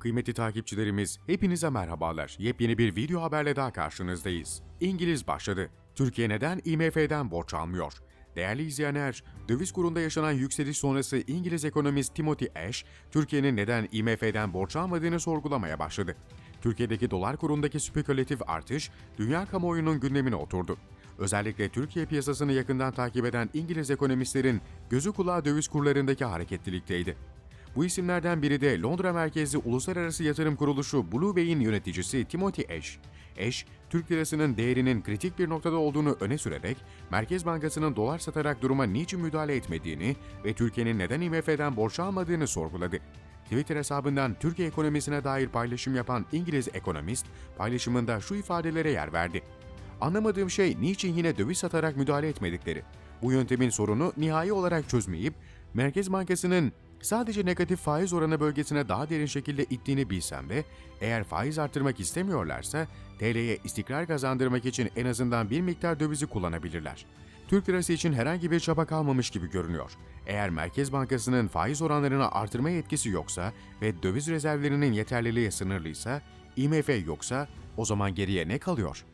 Kıymetli takipçilerimiz, hepinize merhabalar. Yepyeni bir video haberle daha karşınızdayız. İngiliz başladı. Türkiye neden IMF'den borç almıyor? Değerli izleyenler, döviz kurunda yaşanan yükseliş sonrası İngiliz ekonomist Timothy Ash, Türkiye'nin neden IMF'den borç almadığını sorgulamaya başladı. Türkiye'deki dolar kurundaki spekülatif artış, dünya kamuoyunun gündemine oturdu. Özellikle Türkiye piyasasını yakından takip eden İngiliz ekonomistlerin gözü kulağı döviz kurlarındaki hareketlilikteydi. Bu isimlerden biri de Londra merkezli uluslararası yatırım kuruluşu Blue Bay'in yöneticisi Timothy Ash. Ash, Türk lirasının değerinin kritik bir noktada olduğunu öne sürerek, Merkez Bankası'nın dolar satarak duruma niçin müdahale etmediğini ve Türkiye'nin neden IMF'den borç almadığını sorguladı. Twitter hesabından Türkiye ekonomisine dair paylaşım yapan İngiliz ekonomist, paylaşımında şu ifadelere yer verdi. Anlamadığım şey niçin yine döviz satarak müdahale etmedikleri. Bu yöntemin sorunu nihai olarak çözmeyip, Merkez Bankası'nın sadece negatif faiz oranı bölgesine daha derin şekilde ittiğini bilsem de, eğer faiz artırmak istemiyorlarsa, TL'ye istikrar kazandırmak için en azından bir miktar dövizi kullanabilirler. Türk lirası için herhangi bir çaba kalmamış gibi görünüyor. Eğer Merkez Bankası'nın faiz oranlarını artırma yetkisi yoksa ve döviz rezervlerinin yeterliliği sınırlıysa, IMF yoksa o zaman geriye ne kalıyor?